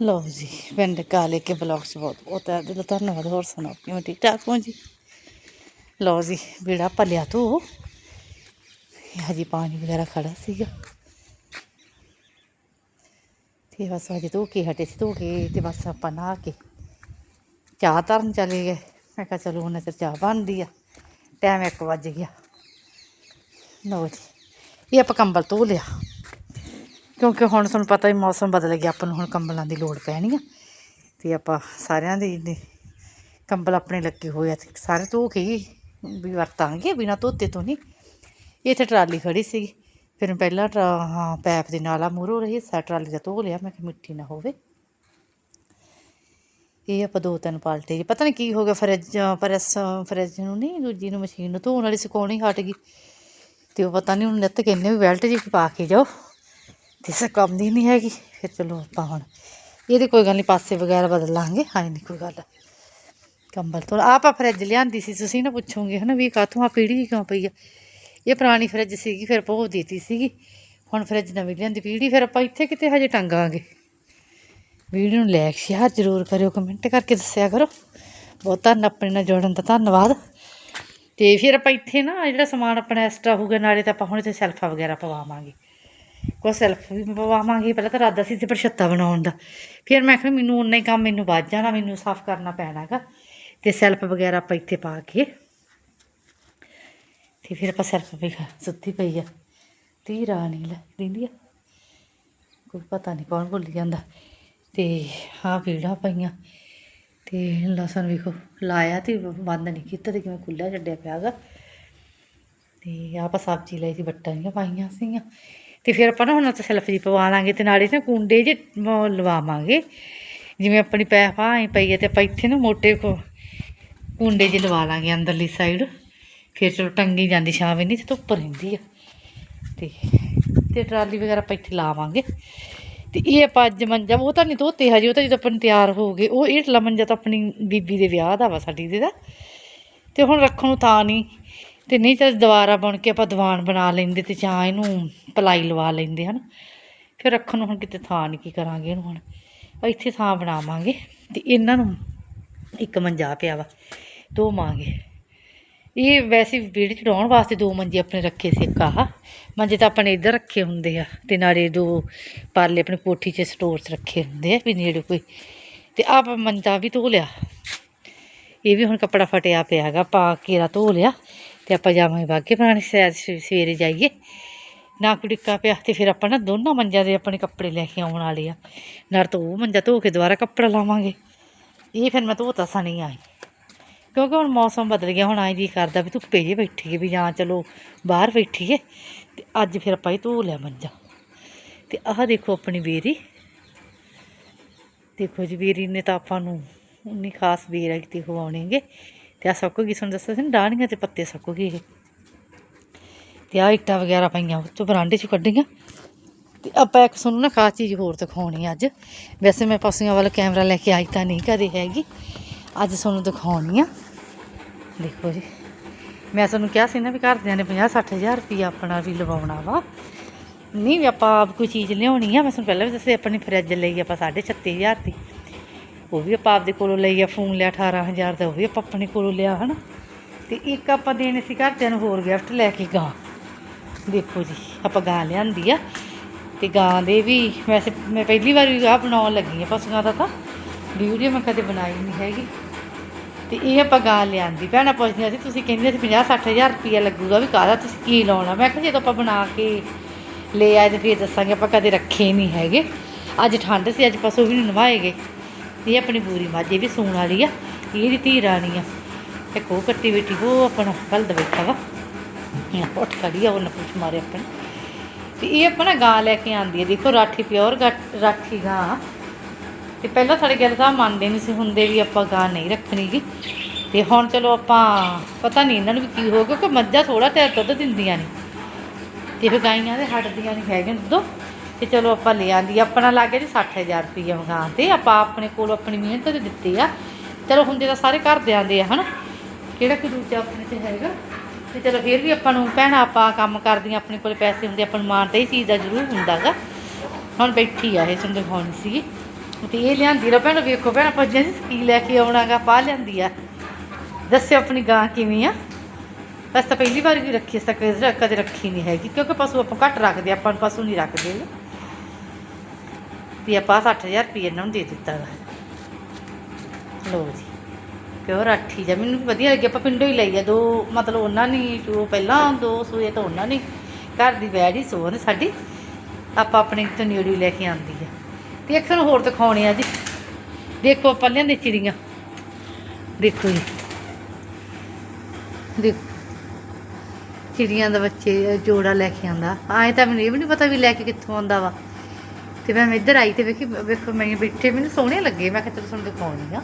ਲਓ ਜੀ, ਪਿੰਡ ਕਾਲੇ ਕੇ ਬਲੌਗ 'ਚ ਬਹੁਤ ਬਹੁਤ ਹੈ। ਦਿਲ ਧੰਨਵਾਦ, ਹੋਰ ਸੁਣਾਓ, ਕਿਵੇਂ ਠੀਕ ਠਾਕ ਹੋ ਜੀ? ਲਓ ਜੀ, ਬੇੜਾ ਭਲਿਆ ਤੋ। ਹਜੇ ਪਾਣੀ ਵਗੈਰਾ ਖੜਾ ਸੀਗਾ। ਤੇ ਬਸ ਹਜੇ ਧੋ ਕੇ ਹਟੇ ਸੀ, ਧੋ ਕੇ ਤੇ ਬਸ ਆਪਾਂ ਨਹਾ ਕੇ ਚਾਹ ਧਰਨ ਚਲੇ ਗਏ। ਮੈਂ ਕਿਹਾ ਚਲੋ ਹੁਣ ਤੇ ਚਾਹ ਬਣਦੀ ਆ, ਟਾਈਮ 1 ਵੱਜ ਗਿਆ। ਲਓ ਜੀ, ਇਹ ਆਪਾਂ ਕੰਬਲ ਧੋ ਲਿਆ। ਕਿਉਂਕਿ ਹੁਣ ਤੁਹਾਨੂੰ ਪਤਾ ਹੀ ਮੌਸਮ ਬਦਲ ਗਿਆ, ਆਪਾਂ ਨੂੰ ਹੁਣ ਕੰਬਲਾਂ ਦੀ ਲੋੜ ਪੈਣੀ ਆ। ਤੇ ਆਪਾਂ ਸਾਰਿਆਂ ਦੇ ਕੰਬਲ ਆਪਣੇ ਲੱਗੇ ਹੋਏ ਆ ਤੇ ਸਾਰੇ ਧੋ ਕੇ ਹੀ ਵੀ ਵਰਤਾਂਗੇ ਬਿਨਾ ਧੋਤੇ ਤੋਂ ਨਹੀਂ ਇੱਥੇ ਟਰਾਲੀ ਖੜੀ ਸੀ ਫਿਰ ਮੈਂ ਪਹਿਲਾਂ ਟਰਾ- ਹਾਂ, ਪੈਪ ਦੇ ਨਾਲ ਆ ਮੂਹਰੋਂ ਰਹੀ ਸਾ ਟਰਾਲੀ ਦਾ ਧੋ ਲਿਆ, ਮੈਂ ਕਿ ਮਿੱਟੀ ਨਾ ਹੋਵੇ। ਇਹ ਆਪਾਂ ਦੋ ਤਿੰਨ ਪਾਲਟੇ ਜੀ, ਪਤਾ ਨਹੀਂ ਕੀ ਹੋ ਗਿਆ, ਫਰਿੱਜ, ਪ੍ਰੈਸ, ਫਰਿੱਜ ਨੂੰ ਨਹੀਂ ਦੂਜੀ ਨੂੰ ਮਸ਼ੀਨ ਨੂੰ ਧੋਣ ਵਾਲੀ ਸੁਕਾਉਣੀ ਹਟ ਗਈ। ਤੇ ਉਹ ਪਤਾ ਨਹੀਂ ਹੁਣ ਨਿੱਤ ਕਹਿੰਦੇ ਵੀ ਬੈਲਟ ਜੀ ਪਾ ਕੇ ਜਾਓ। ਤੇ ਸੇ ਕੰਮ ਦੀ ਨਹੀਂ ਹੈਗੀ, ਫਿਰ ਚਲੋ ਆਪਾਂ ਹੁਣ ਇਹਦੇ ਕੋਈ ਗੱਲ ਨਹੀਂ ਪਾਸੇ ਵਗੈਰਾ ਬਦਲ ਲਾਂਗੇ। ਹਾਂ ਨਹੀਂ ਕੋਈ ਗੱਲ ਕੰਬਲ ਤੋਂ ਆਪਾਂ ਫਰਿੱਜ ਲਿਆਂਦੀ ਸੀ, ਤੁਸੀਂ ਨਾ ਪੁੱਛੋਗੇ, ਹਨਾ ਵੀ ਕਾਹਤੋਂ ਆ, ਪੀੜੀ ਕਿਉਂ ਪਈ ਆ? ਇਹ ਪੁਰਾਣੀ ਫਰਿੱਜ ਸੀਗੀ, ਫਿਰ ਭੋਗ ਦਿੱਤੀ ਸੀਗੀ। ਹੁਣ ਫਰਿੱਜ ਨਵੀਂ ਲਿਆਂਦੀ, ਪੀੜੀ, ਫਿਰ ਆਪਾਂ ਇੱਥੇ ਕਿਤੇ ਹਜੇ ਟੰਗਾਂਗੇ ਵੀਡੀਓ ਨੂੰ ਲਾਇਕ, ਸ਼ੇਅਰ ਜ਼ਰੂਰ ਕਰਿਓ, ਕਮੈਂਟ ਕਰਕੇ ਦੱਸਿਆ ਕਰੋ। ਬਹੁਤ ਧੰਨ ਆਪਣੇ ਨਾਲ ਜੁੜਨ ਦਾ ਧੰਨਵਾਦ। ਤੇ ਫਿਰ ਆਪਾਂ ਇੱਥੇ ਨਾ ਜਿਹੜਾ ਸਮਾਨ ਆਪਣਾ ਐਕਸਟਰਾ ਹੋਊਗਾ, ਨਾਲੇ ਤਾਂ ਆਪਾਂ ਹੁਣ ਇੱਥੇ ਸੈਲਫਾ ਵਗੈਰਾ ਪਵਾਵਾਂਗੇ। ਕੋ ਸੈਲਫ ਵੀ ਪਵਾਵਾਂਗੇ, ਪਹਿਲਾਂ ਤਾਂ ਰਾਦਾ ਸੀ ਤੇ ਪ੍ਰਸ਼ੱਤਾ ਬਣਾਉਣ ਦਾ। ਫਿਰ ਮੈਂ ਕਿਹਾ ਮੈਨੂੰ ਉਨਾ ਹੀ ਕੰਮ, ਮੈਨੂੰ ਵੱਧ ਜਾਣਾ, ਮੈਨੂੰ ਸਾਫ਼ ਕਰਨਾ ਪੈਣਾਗਾ। ਤੇ ਸੈਲਫ ਵਗੈਰਾ ਆਪਾਂ ਇੱਥੇ ਪਾ ਕੇ, ਤੇ ਫਿਰ ਆਪਾਂ ਸੈਲਫ ਵੀ ਸੁੱਤੀ ਪਈ ਆ। ਤੀ ਰਾਣੀ ਲੈ ਦਿੰਦੀ ਆ। ਕੋਈ ਪਤਾ ਨਹੀਂ ਕੌਣ ਭੁੱਲ ਜਾਂਦਾ। ਤੇ ਹਾਂ ਪੀੜਾਂ ਪਈਆਂ। ਤੇ ਲਸਣ ਵੇਖੋ, ਲਾਇਆ ਤੇ ਬੰਦ ਨਹੀਂ ਕੀਤਾ ਤੇ ਕਿਵੇਂ ਖੁੱਲਾ ਛੱਡਿਆ ਪਿਆਗਾ ਤੇ ਆਪਾਂ ਸਬਜ਼ੀ ਲਈ ਸੀ ਬੱਟਾਂ ਜੀਆਂ ਪਾਈਆਂ ਸੀਗੀਆਂ। ਤੇ ਫਿਰ ਆਪਾਂ ਨਾ ਹੁਣ ਉੱਥੇ ਸੈਲਫ ਜੀ ਪਵਾ ਲਾਂਗੇ ਤੇ ਨਾਲੇ ਨਾ ਕੁੰਡੇ ਜੇ ਲਵਾਵਾਂਗੇ। ਜਿਵੇਂ ਆਪਣੀ ਪੈ ਪਾਈ ਪਈ ਹੈ ਤੇ ਆਪਾਂ ਇੱਥੇ ਨੂੰ ਮੋਟੇ ਕੋ ਕੁੰਡੇ ਜੇ ਲਵਾ ਲਾਂਗੇ ਅੰਦਰਲੀ ਸਾਈਡ ਫਿਰ ਚਲੋ ਟੰਗੀ ਜਾਂਦੀ ਛਾਂ ਵੀ ਨਹੀਂ ਤੇ ਧੁੱਪ ਰਹਿੰਦੀ ਆ। ਤੇ ਤੇ ਟਰਾਲੀ ਵਗੈਰਾ ਆਪਾਂ ਇੱਥੇ ਲਾਵਾਂਗੇ। ਤੇ ਇਹ ਆਪਾਂ ਅੱਜ ਮੰਜਾ, ਉਹ ਤਾਂ ਨਹੀਂ ਧੋਤੇ ਹਜੇ, ਉਹ ਤਾਂ ਜਦੋਂ ਆਪਾਂ ਨੂੰ ਤਿਆਰ ਹੋ ਗਏ, ਉਹ ਇਹ ਟਲਾ ਮੰਜਾ ਤਾਂ ਆਪਣੀ ਬੀਬੀ ਦੇ ਵਿਆਹ ਦਾ ਵਾ, ਸਾਡੀ ਦੇ ਦਾ। ਤੇ ਹੁਣ ਰੱਖਣ ਨੂੰ ਤਾਂ ਨਹੀਂ ਤੇ ਨਹੀਂ ਤਾਂ ਦੁਬਾਰਾ ਬਣ ਕੇ ਆਪਾਂ ਦੀਵਾਨ ਬਣਾ ਲੈਂਦੇ ਤੇ ਜਾਂ ਇਹਨੂੰ ਪਲਾਈ ਲਵਾ ਲੈਂਦੇ, ਹਨ? ਫਿਰ ਰੱਖਣ ਨੂੰ ਹੁਣ ਕਿਤੇ ਥਾਂ ਨਹੀਂ ਕੀ ਕਰਾਂਗੇ ਇਹਨੂੰ ਹੁਣ। ਇੱਥੇ ਥਾਂ ਬਣਾਵਾਂਗੇ ਤੇ ਇਹਨਾਂ ਨੂੰ ਇੱਕ ਮੰਜਾ ਪਿਆ ਵਾ, ਦੋ ਮਾਂਗੇ। ਇਹ ਵੈਸੇ ਵਿਹੜੇ ਚੜਾਉਣ ਵਾਸਤੇ ਦੋ ਮੰਜੇ ਆਪਣੇ ਰੱਖੇ ਸੀ ਇੱਕ ਆਹ। ਮੰਜੇ ਤਾਂ ਆਪਣੇ ਇੱਧਰ ਰੱਖੇ ਹੁੰਦੇ ਆ ਤੇ ਨਾਲੇ ਦੋ ਪਰਲੇ ਆਪਣੀ ਕੋਠੀ 'ਚ ਸਟੋਰਸ ਰੱਖੇ ਹੁੰਦੇ ਆ ਵੀ ਨੇੜੇ ਕੋਈ। ਤੇ ਆਪ ਮੰਜਾ ਵੀ ਧੋ ਲਿਆ। ਇਹ ਵੀ ਹੁਣ ਕੱਪੜਾ ਫਟਿਆ ਪਿਆ ਹੈਗਾ, ਪਾ ਕੇ ਧੋ ਲਿਆ। ਤੇ ਆਪਾਂ ਜਾਵਾਂਗੇ ਬਾਗੇ ਪੁਰਾਣੀ ਸੈਰ ਸਵੇਰੇ ਜਾਈਏ। ਨਾ ਕੁੜਿੱਕਾ ਪਿਆ ਤੇ ਫਿਰ ਆਪਾਂ ਨਾ ਦੋਨਾਂ ਮੰਜਾਂ ਦੇ ਆਪਣੇ ਕੱਪੜੇ ਲੈ ਕੇ ਆਉਣ ਵਾਲੇ ਆ। ਨਾਲ ਤਾਂ ਉਹ ਮੰਜਾ ਧੋ ਕੇ ਦੁਬਾਰਾ ਕੱਪੜਾ ਲਾਵਾਂਗੇ। ਇਹ ਫਿਰ ਮੈਂ ਧੋਤਾ ਸਣੀ ਆਈ। ਕਿਉਂਕਿ ਹੁਣ ਮੌਸਮ ਬਦਲ ਗਿਆ, ਹੁਣ ਆਈ ਜੀ ਕਰਦਾ ਵੀ ਧੁੱਪੇ ਜੇ ਬੈਠੀਏ ਵੀ ਜਾਂ ਚਲੋ ਬਾਹਰ ਬੈਠੀਏ, ਤੇ ਅੱਜ ਫਿਰ ਆਪਾਂ ਇਹ ਧੋ ਲਿਆ ਮੰਜਾ। ਤੇ ਆਹ ਦੇਖੋ ਆਪਣੀ ਬੇਰੀ। ਦੇਖੋ ਜੀ ਬੇਰੀ ਨੇ ਤਾਂ ਆਪਾਂ ਨੂੰ ਉਨੀ ਖਾਸ ਬੇਰ ਕਿਤੇ ਖਵਾਉਣੇਗੇ। ਤੇ ਆ ਸੁੱਕ ਗਈ ਤੁਹਾਨੂੰ ਦੱਸਿਆ ਸੀ ਨਾ ਡਾਹਣੀਆਂ ਤੇ ਪੱਤੇ ਸੁੱਕ ਗਏ ਇਹ ਤੇ ਆ ਇੱਟਾਂ ਵਗੈਰਾ ਪਈਆਂ ਉਹ ਤੋਂ ਬਰਾਂਡੇ 'ਚ ਕੱਢੀਆਂ। ਤੇ ਆਪਾਂ ਇੱਕ ਤੁਹਾਨੂੰ ਨਾ ਖਾਸ ਚੀਜ਼ ਹੋਰ ਦਿਖਾਉਣੀ ਅੱਜ। ਵੈਸੇ ਮੈਂ ਪਸ਼ੂਆਂ ਵੱਲ ਕੈਮਰਾ ਲੈ ਕੇ ਆਈ ਤਾਂ ਨਹੀਂ ਕਦੇ ਹੈਗੀ। ਅੱਜ ਤੁਹਾਨੂੰ ਦਿਖਾਉਣੀ ਆ। ਦੇਖੋ ਜੀ। ਮੈਂ ਤੁਹਾਨੂੰ ਕਿਹਾ ਸੀ ਨਾ ਵੀ ਘਰਦਿਆਂ ਨੇ 50 60000 ਰੁਪਈਆ ਆਪਣਾ ਵੀ ਲਵਾਉਣਾ ਵਾ। ਨਹੀਂ ਵੀ ਆਪਾਂ ਆਪ ਕੋਈ ਚੀਜ਼ ਲਿਆਉਣੀ ਆ, ਮੈਂ ਤੁਹਾਨੂੰ ਪਹਿਲਾਂ ਵੀ ਦੱਸਿਆ, ਆਪਣੀ ਫਰਿੱਜ ਲਈ ਆਪਾਂ 36500 ਦੀ। ਉਹ ਵੀ ਆਪਾਂ ਆਪਦੇ ਕੋਲੋਂ ਲਈ ਆ ਫੋਨ ਲਿਆ 18000 ਦਾ, ਉਹ ਵੀ ਆਪਾਂ ਆਪਣੇ ਕੋਲੋਂ ਲਿਆ, ਹਨਾ? ਤੇ ਇੱਕ ਆਪਾਂ ਦੇਣੇ ਸੀ ਘਰਦਿਆਂ ਨੂੰ ਹੋਰ ਗਿਫਟ ਲੈ ਕੇ ਗਾਂ। ਦੇਖੋ ਜੀ, ਆਪਾਂ ਗਾਂ ਲਿਆਂਦੀ ਆ। ਤੇ ਗਾਂ ਦੇ ਵੀ ਵੈਸੇ ਮੈਂ ਪਹਿਲੀ ਵਾਰੀ ਵੀ ਗਾਂ ਬਣਾਉਣ ਲੱਗੀ ਆ ਪਸ਼ੂਆਂ ਦਾ ਤਾਂ। ਵੀਡੀਓ ਮੈਂ ਕਦੇ ਬਣਾਈ ਨਹੀਂ ਹੈਗੀ। ਤੇ ਇਹ ਆਪਾਂ ਗਾਂ ਲਿਆਂਦੀ। ਭੈਣਾਂ ਪੁੱਛਦੀਆਂ ਸੀ, ਤੁਸੀਂ ਕਹਿੰਦੇ ਸੀ 50 60000 ਰੁਪਈਆ ਲੱਗੂਗਾ, ਵੀ ਕਾਹਦਾ ਤੁਸੀਂ ਕੀ ਲਾਉਣਾ? ਮੈਂ ਕਿਹਾ ਜਦੋਂ ਆਪਾਂ ਬਣਾ ਕੇ ਲੈ ਆਏ ਤੇ ਫਿਰ ਦੱਸਾਂਗੇ, ਆਪਾਂ ਕਦੇ ਰੱਖੇ ਨਹੀਂ ਹੈਗੇ। ਅੱਜ ਠੰਡ ਸੀ, ਅੱਜ ਪਸ਼ੂ ਵੀ ਨਹੀਂ ਨਵਾਏਗੇ ਇਹ ਆਪਣੀ ਬੂਰੀ ਮਾਝੇ ਵੀ ਸੂਣ ਵਾਲੀ ਆ ਇਹਦੀ ਧੀ ਰਾਣੀ ਆ। ਤੇ ਕੋ ਕੱਟੀ ਬੈਠੀ, ਉਹ ਆਪਣਾ ਬਲਦ ਬੈਠਾ ਵਾ। ਉੱਠ ਖੜੀ ਆ, ਉਹਨੇ ਪੁੱਛ ਮਾਰੇ ਆਪਣੇ। ਤੇ ਇਹ ਆਪਣਾ ਗਾਂ ਲੈ ਕੇ ਆਂਦੀ ਹੈ ਦੇਖੋ ਰਾਠੀ ਪਿਓਰ ਰਾਠੀ ਗਾਂ ਤੇ ਪਹਿਲਾਂ ਸਾਡੇ ਗੱਲ ਸਾਹਿਬ ਮੰਨਦੇ ਨਹੀਂ ਸੀ, ਹੁੰਦੇ ਵੀ ਆਪਾਂ ਗਾਂ ਨਹੀਂ ਰੱਖਣੀ ਗੀ। ਤੇ ਹੁਣ ਚਲੋ ਆਪਾਂ, ਪਤਾ ਨਹੀਂ ਇਹਨਾਂ ਨੂੰ ਵੀ ਕੀ ਹੋ ਗਿਆ ਕਿ ਮੱਝਾਂ ਥੋੜਾ ਤੇ ਦੁੱਧ ਦਿੰਦੀਆਂ ਨੇ। ਤੇ ਫਿਰ ਗਾਈਆਂ ਦੇ ਹਟਦੀਆਂ ਨਹੀਂ ਹੈਗੇ ਦੁੱਧ ਤੇ ਚਲੋ ਆਪਾਂ ਲੈ ਆਂਦੀ ਆਪਣਾ ਲੱਗ ਗਿਆ ਜੀ 60000 ਰੁਪਏ ਮਕਾਨ ਤੇ। ਆਪਾਂ ਆਪਣੇ ਕੋਲ ਆਪਣੀ ਮਿਹਨਤ ਦੇ ਦਿੱਤੀ ਆ। ਚਲੋ ਹੁੰਦੇ ਤਾਂ ਸਾਰੇ ਘਰ ਦੇ ਆਂਦੇ ਆ, ਹਨਾ? ਕਿਹੜਾ ਕੋਈ ਦੂਜਾ ਆਪਣੇ ਤੇ ਹੈਗਾ? ਤੇ ਚਲੋ ਫਿਰ ਵੀ ਆਪਾਂ ਨੂੰ ਭੈਣਾਂ, ਆਪਾਂ ਕੰਮ ਕਰਦੀਆਂ, ਆਪਣੇ ਕੋਲ ਪੈਸੇ ਹੁੰਦੇ, ਆਪਾਂ ਨੂੰ ਮਾਣ ਤਾਂ ਇਹ ਚੀਜ਼ ਦਾ ਜ਼ਰੂਰ ਹੁੰਦਾਗਾ। ਹੁਣ ਬੈਠੀ ਆ ਇਹ ਤੁਹਾਨੂੰ ਦਿਖਾਉਣੀ ਸੀਗੀ ਤੇ ਇਹ ਲਿਆਂਦੀ ਰ ਭੈਣ, ਵੇਖੋ ਭੈਣ, ਆਪਾਂ ਜੀ ਕੀ ਲੈ ਕੇ ਆਉਣਾਗਾ, ਪਾ ਲਿਆਂਦੀ ਆ। ਦੱਸਿਓ ਆਪਣੀ ਗਾਂ ਕਿਵੇਂ ਆ। ਬਸ ਤਾਂ ਪਹਿਲੀ ਵਾਰ ਵੀ ਰੱਖੀ ਸਕ ਕਦੇ ਰੱਖੀ ਨਹੀਂ ਹੈਗੀ, ਕਿਉਂਕਿ ਪਸ਼ੂ ਆਪਾਂ ਘੱਟ ਰੱਖਦੇ ਆਪਾਂ ਨੂੰ ਪਸ਼ੂ ਨਹੀਂ ਰੱਖਦੇ। ਵੀ ਆਪਾਂ 60000 ਰੁਪਏ ਇਹਨਾਂ ਨੂੰ ਦੇ ਦਿੱਤਾ ਵਾ। ਲੋ ਜੀ, ਪਿਓਰ ਅੱਠੀ ਜਾਂ ਮੈਨੂੰ ਵਧੀਆ ਲੱਗੀ, ਆਪਾਂ ਪਿੰਡੋਂ ਹੀ ਲਈ ਆ, ਦੋ ਮਤਲਬ ਉਹਨਾਂ ਨੇ ਜੋ ਪਹਿਲਾਂ ਦੋ ਸੂਏ ਤਾਂ ਉਹਨਾਂ ਨੇ ਘਰ ਦੀ ਵੈੜ ਹੀ ਸੋਨ ਸਾਡੀ, ਆਪਾਂ ਆਪਣੇ ਤੋਂ ਨੇੜੇ ਲੈ ਕੇ ਆਂਦੀ ਆ। ਤੇ ਇੱਕ ਤੁਹਾਨੂੰ ਹੋਰ ਦਿਖਾਉਣੇ ਆ ਜੀ। ਦੇਖੋ ਆਪਾਂ ਲਿਆਂਦੇ ਚਿੜੀਆਂ। ਦੇਖੋ ਜੀ। ਦੇਖੋ। ਚਿੜੀਆਂ ਦਾ ਬੱਚੇ, ਜੋੜਾ ਲੈ ਕੇ ਆਂਦਾ ਆਏ ਤਾਂ ਮੈਨੂੰ ਇਹ ਵੀ ਨਹੀਂ ਪਤਾ ਵੀ ਲੈ ਕੇ ਕਿੱਥੋਂ ਆਂਦਾ ਵਾ। ਤੇ ਮੈਂ ਇੱਧਰ ਆਈ ਤੇ ਵੇਖੀ, ਵੇਖੋ, ਮੈਂ ਬੈਠੇ, ਮੈਨੂੰ ਸੋਹਣੇ ਲੱਗੇ। ਮੈਂ ਕਿਹਾ, ਚਲੋ, ਤੁਹਾਨੂੰ ਦਿਖਾਉਣੀ ਆ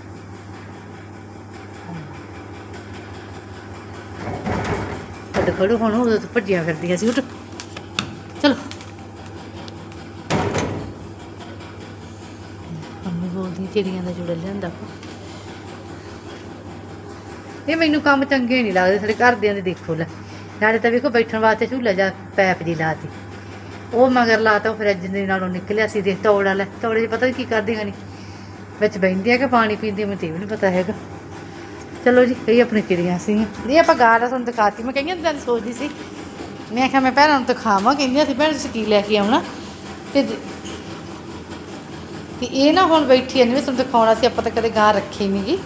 ਕੱਢ ਖੜੋ ਹੁਣ ਉਦੋਂ ਤੋਂ ਭੱਜੀਆਂ ਫਿਰਦੀਆਂ ਸੀ, ਉੱਠ। ਚਲੋ। ਮੰਮੀ ਬੋਲਦੀ, ਚਿੜੀਆਂ ਦਾ ਜੁੜਾ ਲਿਆਂਦਾ ਇਹ ਮੈਨੂੰ ਕੰਮ ਚੰਗੇ ਨਹੀਂ ਲੱਗਦੇ, ਸਾਡੇ ਘਰਦਿਆਂ ਦੇ ਦੇਖੋ ਲੈ। ਨਾਲੇ ਤਾਂ ਵੇਖੋ, ਬੈਠਣ ਵਾਸਤੇ ਝੂਲਾ ਜਾ ਪੈਪ ਜੀ ਲਾਤੀ ਉਹ ਮਗਰ ਲਾਤਾ, ਉਹ ਫਰਿੱਜ ਦੇ ਨਾਲੋਂ ਨਿਕਲਿਆ ਸੀ ਦੇਖ ਤੌੜਾ ਲੈ ਤੌੜੇ 'ਚ ਪਤਾ ਨਹੀਂ ਕੀ ਕਰਦੀਆਂ ਨਹੀਂ ਵਿੱਚ ਆ ਕਿ ਪਾਣੀ ਪੀਂਦੀ ਮੈਨੂੰ ਤੇ ਵੀ ਨਹੀਂ ਪਤਾ ਹੈਗਾ। ਚਲੋ ਜੀ, ਇਹ ਆਪਣੇ ਕਿੜੀਆਂ ਸੀ। ਇਹ ਆਪਾਂ ਗਾਂ ਦਾ ਤੁਹਾਨੂੰ ਦਿਖਾਤੀ, ਮੈਂ ਕਹੀਆਂ ਤਾਂ ਸੋਚਦੀ ਸੀ। ਮੈਂ ਕਿਹਾ ਮੈਂ ਭੈਣਾਂ ਨੂੰ ਦਿਖਾਵਾਂ, ਕਹਿੰਦੀਆਂ ਸੀ, ਭੈਣ, ਤੁਸੀਂ ਕੀ ਲੈ ਕੇ ਆਉਣਾ? ਤੇ ਜ- ਤੇ ਇਹ ਨਾ ਹੁਣ ਬੈਠੀ ਨਹੀਂ, ਤੁਹਾਨੂੰ ਦਿਖਾਉਣਾ ਸੀ, ਆਪਾਂ ਤਾਂ ਕਦੇ ਗਾਂ ਰੱਖੀ ਨਹੀਂ ਗੀ।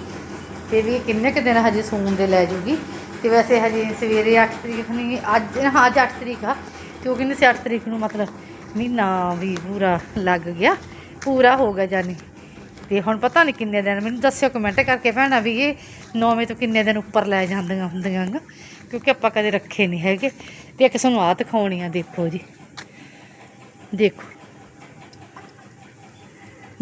ਤੇ ਵੀ ਇਹ ਕਿੰਨੇ ਕੁ ਦਿਨ ਹਜੇ ਸੂਣ ਦੇ ਲੈ ਜੂਗੀ। ਤੇ ਵੈਸੇ ਹਜੇ ਸਵੇਰੇ 8 ਤਰੀਕ ਨੂੰ ਅੱਜ, ਹਾਂ, ਅੱਜ 8 ਤਰੀਕ ਆ। ਤੇ ਉਹ ਕਹਿੰਦੇ ਸੀ 8 ਤਰੀਕ ਨੂੰ ਮਤਲਬ ਮਹੀਨਾ ਵੀ ਪੂਰਾ ਲੱਗ ਗਿਆ, ਪੂਰਾ ਹੋ ਗਿਆ ਜਾਨੀ। ਤੇ ਹੁਣ ਪਤਾ ਨਹੀਂ ਕਿੰਨੇ ਦਿਨ, ਮੈਨੂੰ ਦੱਸਿਓ ਕਮੈਂਟ ਕਰਕੇ ਭੈਣਾ ਵੀ ਇਹ ਨੌਵੇਂ ਤੋਂ ਕਿੰਨੇ ਦਿਨ ਉੱਪਰ ਲੈ ਜਾਂਦੀਆਂ ਹੁੰਦੀਆਂ ਗਾ, ਕਿਉਂਕਿ ਆਪਾਂ ਕਦੇ ਰੱਖੇ ਨਹੀਂ ਹੈਗੇ। ਤੇ ਇੱਕ ਸਾਨੂੰ ਆਹ ਦਿਖਾਉਣੀ ਆ, ਦੇਖੋ ਜੀ। ਦੇਖੋ।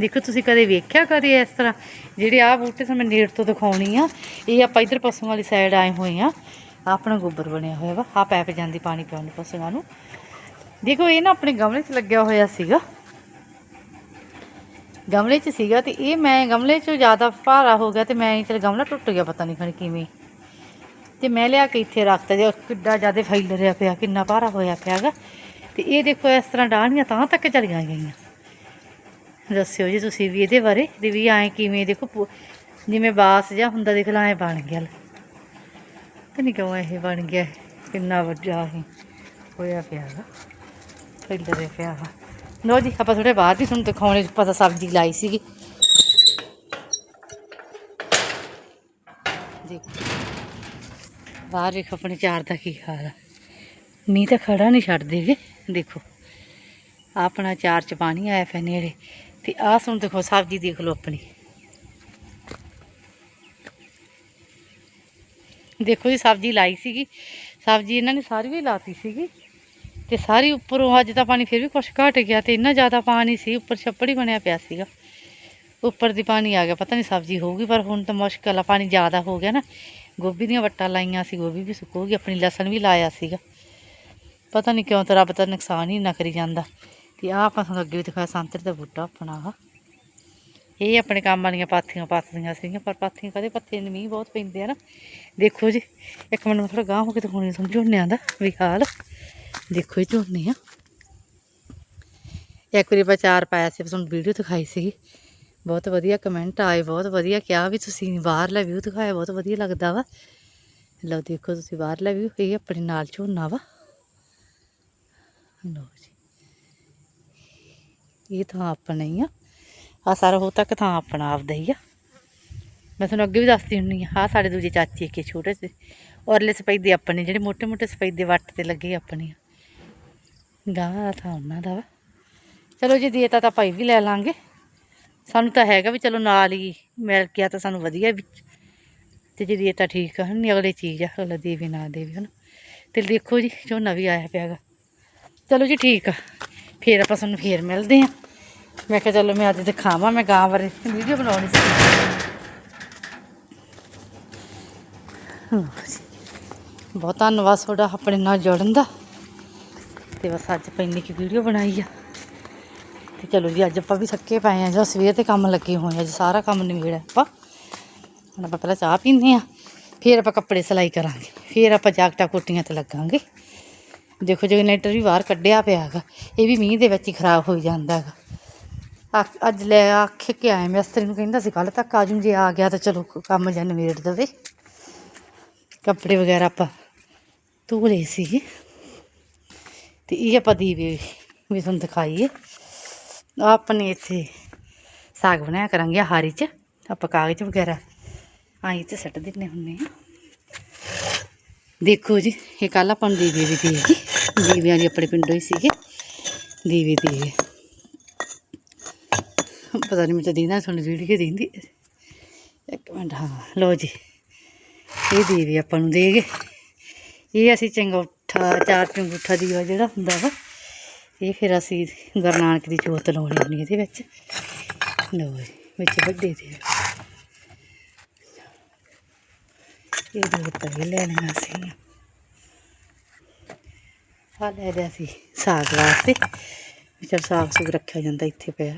ਦੇਖੋ, ਤੁਸੀਂ ਕਦੇ ਵੇਖਿਆ ਕਦੇ ਇਸ ਤਰ੍ਹਾਂ? ਜਿਹੜੇ ਆਹ ਬੂਟੇ ਤੁਹਾਨੂੰ ਨੇੜ ਤੋਂ ਦਿਖਾਉਣੀ ਆ, ਇਹ ਆਪਾਂ ਇਧਰ ਪਸ਼ੂਆਂ ਵਾਲੀ ਸਾਈਡ ਆਏ ਹੋਏ ਆ। ਆਪਣਾ ਗੋਬਰ ਬਣਿਆ ਹੋਇਆ ਵਾ। ਆ ਪੈਪ ਜਾਂਦੀ ਪਾਣੀ ਪਿਆਉਣ ਨੂੰ ਪਸ਼ੂਆਂ ਨੂੰ। ਦੇਖੋ, ਇਹ ਨਾ ਆਪਣੇ ਗਮਲੇ 'ਚ ਲੱਗਿਆ ਹੋਇਆ ਸੀਗਾ। ਗਮਲੇ 'ਚ ਸੀਗਾ ਤੇ ਇਹ ਮੈਂ ਗਮਲੇ 'ਚੋਂ ਜ਼ਿਆਦਾ ਭਾਰਾ ਹੋ ਗਿਆ ਤੇ ਮੈਂ ਚਲ ਗਮਲਾ ਟੁੱਟ ਗਿਆ ਪਤਾ ਨਹੀਂ ਖਣ ਕਿਵੇਂ। ਤੇ ਮੈਂ ਲਿਆ ਕੇ ਇੱਥੇ ਰੱਖਤਾ ਜੇ ਕਿੱਡਾ ਜ਼ਿਆਦਾ ਫੈਲ ਰਿਹਾ ਪਿਆ, ਕਿੰਨਾ ਭਾਰਾ ਹੋਇਆ ਪਿਆਗਾ ਤੇ ਇਹ ਦੇਖੋ, ਇਸ ਤਰ੍ਹਾਂ ਡਾਹਣੀਆਂ ਤਾਂ ਤੱਕ ਚਲੀਆਂ ਗਈਆਂ। ਦੱਸਿਓ ਜੀ ਤੁਸੀਂ ਵੀ ਇਹਦੇ ਬਾਰੇ ਤੇ ਵੀ ਐਂ ਕਿਵੇਂ ਦੇਖੋ ਜਿਵੇਂ ਬਾਸ ਜਿਹਾ ਹੁੰਦਾ, ਦੇਖ ਲਾ ਐਂ ਬਣ ਗਿਆ। ਤੇ ਨਹੀਂ ਕਿਉਂ ਇਹ ਬਣ ਗਿਆ, ਕਿੰਨਾ ਵੱਡਾ ਇਹ ਹੋਇਆ ਪਿਆਗਾ ਫੈਲ ਰਿਹਾ ਪਿਆ ਵਾ। ਲੋ ਜੀ, ਆਪਾਂ ਥੋੜੇ ਬਾਅਦ ਹੀ ਤੁਹਾਨੂੰ ਦਿਖਾਉਣੇ ਪਤਾ ਸਬਜ਼ੀ ਲਾਈ ਸੀਗੀ। ਦੇਖੋ, ਬਾਹਰ ਵੇਖੋ ਆਪਣੇ ਚਾਰ ਦਾ ਕੀ ਹਾਲ ਆ। ਮੀਂਹ ਤਾਂ ਖੜਾ ਨਹੀਂ ਛੱਡਦੇਗੇ ਦੇਖੋ। ਆਪਣਾ ਚਾਰ ਚ ਪਾਣੀ ਆਇਆ ਪਿਆ ਨੇੜੇ, ਤੇ ਆਹ ਸੁਣ ਦੇਖੋ, ਸਬਜ਼ੀ ਦੇਖ ਲਓ ਆਪਣੀ। ਦੇਖੋ ਜੀ, ਸਬਜ਼ੀ ਲਾਈ ਸੀਗੀ। ਸਬਜ਼ੀ ਇਹਨਾਂ ਨੇ ਸਾਰੀ ਵੀ ਲਾਤੀ ਸੀਗੀ। ਤੇ ਸਾਰੀ ਉੱਪਰੋਂ ਅੱਜ ਤਾਂ ਪਾਣੀ ਫਿਰ ਵੀ ਕੁਛ ਘਟ ਗਿਆ ਤੇ ਇੰਨਾ ਜ਼ਿਆਦਾ ਪਾਣੀ ਸੀ, ਉੱਪਰ ਛੱਪੜ ਹੀ ਬਣਿਆ ਪਿਆ ਸੀਗਾ। ਉੱਪਰ ਦੀ ਪਾਣੀ ਆ ਗਿਆ, ਪਤਾ ਨਹੀਂ ਸਬਜ਼ੀ ਹੋਊਗੀ, ਪਰ ਹੁਣ ਤਾਂ ਮੁਸ਼ਕਲ ਆ, ਪਾਣੀ ਜ਼ਿਆਦਾ ਹੋ ਗਿਆ ਨਾ। ਗੋਭੀ ਦੀਆਂ ਵੱਟਾਂ ਲਾਈਆਂ ਸੀ, ਗੋਭੀ ਵੀ ਸੁੱਕੂਗੀ ਆਪਣੀ ਲਸਣ ਵੀ ਲਾਇਆ ਸੀਗਾ। ਪਤਾ ਨਹੀਂ ਕਿਉਂ ਤਾਂ ਰੱਬ ਤਾਂ ਨੁਕਸਾਨ ਹੀ ਨਾ ਕਰੀ ਜਾਂਦਾ। ਤੇ ਆਹ ਆਪਾਂ ਤੁਹਾਨੂੰ ਅੱਗੇ ਵੀ ਦਿਖਾਇਆ, ਸੰਤਰੇ ਦਾ ਬੂਟਾ ਆਪਣਾ ਆਹ। ਇਹ ਆਪਣੇ ਕੰਮ ਵਾਲੀਆਂ ਪਾਥੀਆਂ ਪੱਥਦੀਆਂ ਸੀਗੀਆਂ, ਪਰ ਪਾਥੀਆਂ ਕਦੇ ਪੱਥੇ ਨਹੀਂ ਮੀਂਹ ਬਹੁਤ ਪੈਂਦੇ ਆ ਨਾ। ਦੇਖੋ ਜੀ, ਇੱਕ ਮਿੰਟ ਮੈਂ ਥੋੜਾ ਗਾਂਹ ਹੋ ਕੇ ਦਿਖਾਉਣੀ ਤੁਹਾਨੂੰ ਝੋਨਿਆਂ ਦਾ ਵੀ ਹਾਲ। ਦੇਖੋ ਇਹ ਝੋਨੇ ਆ। ਇੱਕ ਵਾਰੀ ਆਪਾਂ ਚਾਰ ਪਾਇਆ ਸੀ ਤੁਹਾਨੂੰ ਵੀਡੀਓ ਦਿਖਾਈ ਸੀਗੀ। ਬਹੁਤ ਵਧੀਆ ਕਮੈਂਟ ਆਏ, ਬਹੁਤ ਵਧੀਆ ਕਿਹਾ ਵੀ ਤੁਸੀਂ ਬਾਹਰਲਾ ਵਿਊ ਦਿਖਾਇਆ, ਬਹੁਤ ਵਧੀਆ ਲੱਗਦਾ ਵਾ। ਲਓ ਦੇਖੋ ਤੁਸੀਂ ਬਾਹਰਲਾ ਵਿਊ ਇਹ ਆਪਣੇ ਨਾਲ ਝੋਨਾ ਵਾ। ਲਓ ਜੀ। ਇਹ ਤਾਂ ਆਪਣਾ ਹੀ ਆ। ਆ ਸਾਰਾ ਹੋ ਤੱਕ ਤਾਂ ਆਪਣਾ ਆਪਦਾ ਹੀ ਆ। ਮੈਂ ਤੁਹਾਨੂੰ ਅੱਗੇ ਵੀ ਦੱਸਦੀ ਹੁੰਨੀ ਆ ਆ ਸਾਡੇ ਦੂਜੇ ਚਾਚੀ ਕੇ ਛੋਟੇ ਸੇ ਔਰਲੇ ਸਪੈਦੇ ਆਪਣੇ ਜਿਹੜੇ ਮੋਟੇ ਮੋٹے ਸਪੈਦੇ ਵੱਟ ਤੇ ਲੱਗੇ ਆਪਣੇ ਗਾਹ ਤਾਂ ਉਹਨਾਂ ਦਾ ਵਾ। ਚਲੋ ਜੀ ਦੇਤਾ ਤਾਂ ਭਾਈ ਵੀ ਲੈ ਲਾਂਗੇ। ਸਾਨੂੰ ਤਾਂ ਹੈਗਾ ਵੀ ਚਲੋ ਨਾਲ ਹੀ ਮਿਲ ਕੇ ਆ ਤਾਂ ਸਾਨੂੰ ਵਧੀਆ ਵੀ। ਤੇ ਜੇ ਦੇਤਾ ਠੀਕ ਆ ਨਹੀਂ ਅਗਲੇ ਚੀਜ਼ ਆ, ਅਗਲਾ ਦੇਵੇ ਨਾ ਦੇਵੇ ਹਨ। ਤੇ ਦੇਖੋ ਜੀ, ਝੋਨਾ ਵੀ ਆਇਆ ਪਿਆਗਾ ਚਲੋ ਜੀ ਠੀਕ ਆ, ਫੇਰ ਆਪਾਂ ਸਾਨੂੰ ਫੇਰ ਮਿਲਦੇ ਆਂ। ਮੈਂ ਕਿਹਾ ਚਲੋ ਮੈਂ ਅੱਜ ਦਿਖਾਵਾਂ ਮੈਂ ਗਾਂ ਬਾਰੇ ਵੀਡੀਓ ਬਣਾਉਣੀ ਸੀ। ਬਹੁਤ ਧੰਨਵਾਦ ਤੁਹਾਡਾ ਆਪਣੇ ਨਾਲ ਜੁੜਨ ਦਾ। ਤੇ ਬਸ ਅੱਜ ਪੈਣੀ ਕੀ ਵੀਡੀਓ ਬਣਾਈ ਆ। ਤੇ ਚਲੋ ਜੀ, ਅੱਜ ਆਪਾਂ ਵੀ ਥੱਕੇ ਪਏ ਆ ਜਾਂ ਸਵੇਰ ਤੇ ਕੰਮ ਲੱਗੇ ਹੋਏ ਆ, ਅੱਜ ਸਾਰਾ ਕੰਮ ਨਿਬੇੜਿਆ ਆਪਾਂ। ਹੁਣ ਆਪਾਂ ਪਹਿਲਾਂ ਚਾਹ ਪੀਂਦੇ ਆ, ਫਿਰ ਆਪਾਂ ਕੱਪੜੇ ਸਿਲਾਈ ਕਰਾਂਗੇ, ਫਿਰ ਆਪਾਂ ਜਾਕਟਾਂ ਕੋਟੀਆਂ ਤੇ ਲੱਗਾਂਗੇ। ਦੇਖੋ ਜਨਰੇਟਰ ਵੀ ਬਾਹਰ ਕੱਢਿਆ ਪਿਆ ਹੈਗਾ, ਇਹ ਵੀ ਮੀਂਹ ਦੇ ਵਿੱਚ ਹੀ ਖਰਾਬ ਹੋ ਜਾਂਦਾ ਹੈਗਾ। ਅੱਜ ਲੈ ਆਖ ਕੇ ਆਏ ਮਿਸਤਰੀ ਨੂੰ ਕਹਿੰਦਾ ਸੀ ਕੱਲ ਤੱਕ ਆ ਜੂ ਜੇ ਆ ਗਿਆ ਤਾਂ ਚਲੋ ਕੰਮ ਜਾਂ ਨਵੇੜ ਦੇਵੇ। ਕੱਪੜੇ ਵਗੈਰਾ ਆਪਾਂ ਧੋ ਲਏ ਸੀਗੇ ਤੇ ਇਹ ਆਪਾਂ ਦੀਵੇ ਵੀ ਤੁਹਾਨੂੰ ਦਿਖਾਈਏ। ਆਪਣੇ ਇੱਥੇ ਸਾਗ ਬਣਾਇਆ ਕਰਾਂਗੇ ਹਾਰੀ ਚ। ਆਪਾਂ ਕਾਗਜ਼ ਵਗੈਰਾ ਆਈ ਤੇ ਸੱਟ ਦਿੰਨੇ ਹੁੰਨੇ ਆ। ਦੇਖੋ ਜੀ, ਇਹ ਕੱਲ ਆਪਾਂ ਨੂੰ ਦੀਵੇ ਵੀ ਦੇ ਦੀਵਿਆਂ ਦੀ ਆਪਣੇ ਪਿੰਡੋਂ ਹੀ ਸੀਗੇ। ਦੀਵੇ ਦੇ ਪਤਾ ਨਹੀਂ ਮੈਨੂੰ ਦੀਦਾ ਤੁਹਾਨੂੰ ਵੀਡੀਓ ਦਿੰਦੀ ਇੱਕ ਮਿੰਟ, ਹਾਂ, ਲਓ ਜੀ। ਇਹ ਦੀਵੇ ਆਪਾਂ ਨੂੰ ਦੇ ਗਏ ਇਹ ਅਸੀਂ ਚੰਗੂਠਾ, ਚਾਰ ਚੰਗੂਠਾ ਦੀਵਾ ਜਿਹੜਾ ਹੁੰਦਾ ਵਾ, ਇਹ ਫਿਰ ਅਸੀਂ ਗੁਰੂ ਨਾਨਕ ਦੀ ਜੋਤ ਲਾਉਣੀ ਹੁੰਦੀ ਇਹਦੇ ਵਿੱਚ। ਲਓ ਜੀ, ਵਿੱਚ ਵੱਡੇ ਦੇ ਇਹ ਦੋ ਪਏ ਲੈਣੀਆਂ ਸੀ ਆ ਲੈ ਲਿਆ ਸੀ ਸਾਗ ਵਾਸਤੇ। ਵੀ ਚਲ ਸਾਗ ਸੁਗ ਰੱਖਿਆ ਜਾਂਦਾ ਇੱਥੇ ਪਿਆ।